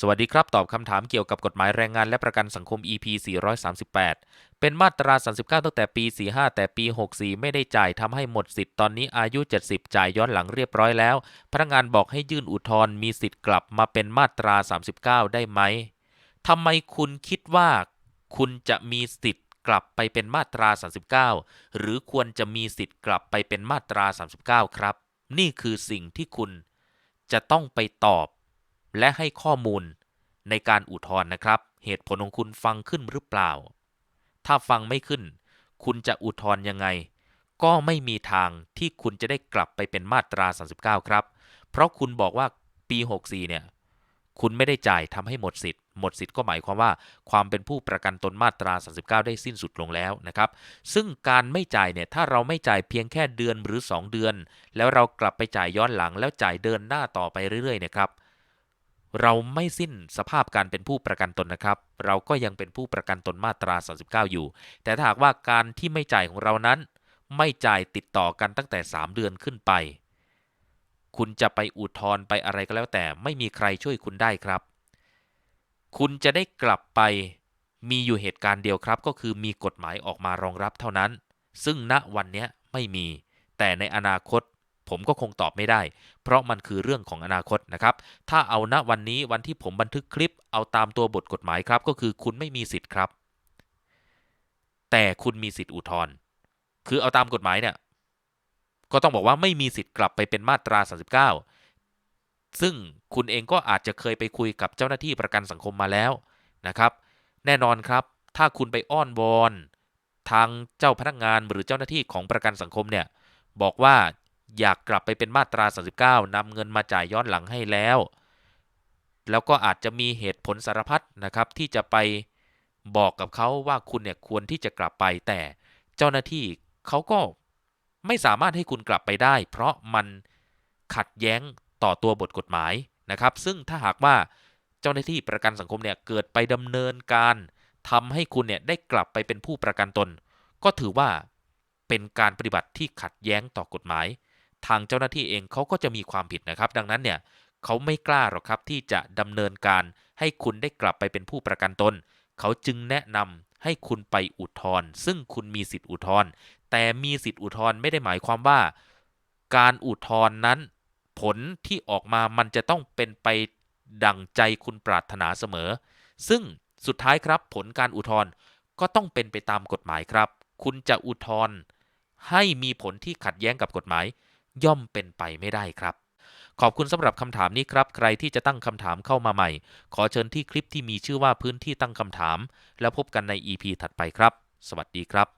สวัสดีครับ ตอบคำถามเกี่ยวกับกฎหมายแรงงานและประกันสังคม EP 438 เป็นมาตรา 39 ตั้งแต่ปี 45 แต่ปี 64 ไม่ได้จ่ายทำให้หมดสิทธิ์ตอนนี้อายุ 70 จ่ายย้อนหลังเรียบร้อยแล้ว พนักงานบอกให้ยื่นอุทธรณ์มีสิทธิ์กลับมาเป็นมาตรา 39 ได้ไหมทำไมคุณคิดว่า คุณจะมีสิทธิ์กลับไปเป็นมาตรา 39 หรือควรจะมีสิทธิ์กลับไปเป็นมาตรา 39 ครับ นี่คือสิ่งที่คุณจะต้องไปตอบ และให้ข้อมูลในการอุทธรณ์นะครับ เหตุผลของคุณฟังขึ้นหรือเปล่า ถ้าฟังไม่ขึ้น คุณจะอุทธรณ์ยังไง ก็ไม่มีทางที่คุณจะได้กลับไปเป็นมาตรา 39 ครับ เพราะคุณบอกว่าปี 64 เนี่ย คุณไม่ได้จ่ายทำให้หมดสิทธิ์ หมดสิทธิ์ก็หมายความว่า ความเป็นผู้ประกันตนมาตรา 39 ได้สิ้นสุดลงแล้วนะครับ ซึ่งการไม่จ่ายเนี่ย ถ้าเราไม่จ่ายเพียงแค่เดือนหรือ 2 เดือน แล้วเรากลับไปจ่ายย้อนหลังแล้วจ่ายเดินหน้าต่อไปเรื่อยๆเนี่ยครับเเราไม่สิ้นสภาพการเป็นผู้ประกันตนนะครับ เราก็ยังเป็นผู้ประกันตนมาตรา 39 อยู่ แต่ถ้าหากว่าการที่ไม่จ่ายของเรานั้น ไม่จ่ายติดต่อกันตั้งแต่ 3 เดือนขึ้นไป คุณจะไปอุทธรณ์ไปอะไรก็แล้วแต่ไม่มีใครช่วยคุณได้ครับ คุณจะได้กลับไปมีอยู่เหตุการณ์เดียวครับ ก็คือมีกฎหมายออกมารองรับเท่านั้น ซึ่งณวันนี้ไม่มี แต่ในอนาคต ผมก็คงตอบไม่ได้ เพราะมันคือเรื่องของอนาคตนะครับ ถ้าเอาณวันนี้วันที่ผมบันทึกคลิป เอาตามตัวบทกฎหมายครับ ก็คือคุณไม่มีสิทธิ์ครับ แต่คุณมีสิทธิ์อุทธรณ์คือเอาตามกฎหมายเนี่ย ก็ต้องบอกว่าไม่มีสิทธิ์กลับไปเป็นมาตรา 39 ซึ่งคุณเองก็อาจจะเคยไปคุยกับเจ้าหน้าที่ประกันสังคมมาแล้วนะครับ แน่นอนครับ ถ้าคุณไปอ้อนวอนทางเจ้าพนักงานหรือเจ้าหน้าที่ของประกันสังคมเนี่ย บอกว่า อยากกลับไปเป็นมาตรา 39นำเงินมาจ่ายย้อนหลังให้แล้ว แล้วก็อาจจะมีเหตุผลสารพัดนะครับ ที่จะไปบอกกับเขาว่าคุณเนี่ยควรที่จะกลับไปแต่เจ้าหน้าที่เขาก็ไม่สามารถให้คุณกลับไปได้ เพราะมันขัดแย้งต่อตัวบทกฎหมายนะครับ ซึ่งถ้าหากว่าเจ้าหน้าที่ประกันสังคมเนี่ยเกิดไปดำเนินการทำให้คุณเนี่ยได้กลับไปเป็นผู้ประกันตน ก็ถือว่าเป็นการปฏิบัติที่ขัดแย้งต่อกฎหมาย ทางเจ้าหน้าที่เองเขาก็จะมีความผิดนะครับ ดังนั้นเนี่ยเขาไม่กล้าหรอกครับที่จะดำเนินการให้คุณได้กลับไปเป็นผู้ประกันตน เขาจึงแนะนำให้คุณไปอุทธรณ์ซึ่งคุณมีสิทธิอุทธรณ์แต่มีสิทธิอุทธรณ์ไม่ได้หมายความว่า การอุทธรณ์นั้น ผลที่ออกมามันจะต้องเป็นไปดั่งใจคุณปรารถนาเสมอ ซึ่งสุดท้ายครับผลการอุทธรณ์ก็ต้องเป็นไปตามกฎหมายครับ คุณจะอุทธรณ์ให้มีผลที่ขัดแย้งกับกฎหมาย ย่อมเป็นไปไม่ได้ครับ ขอบคุณสำหรับคำถามนี้ครับ ใครที่จะตั้งคำถามเข้ามาใหม่ ขอเชิญที่คลิปที่มีชื่อว่าพื้นที่ตั้งคำถาม แล้วพบกันใน EP ถัดไปครับ สวัสดีครับ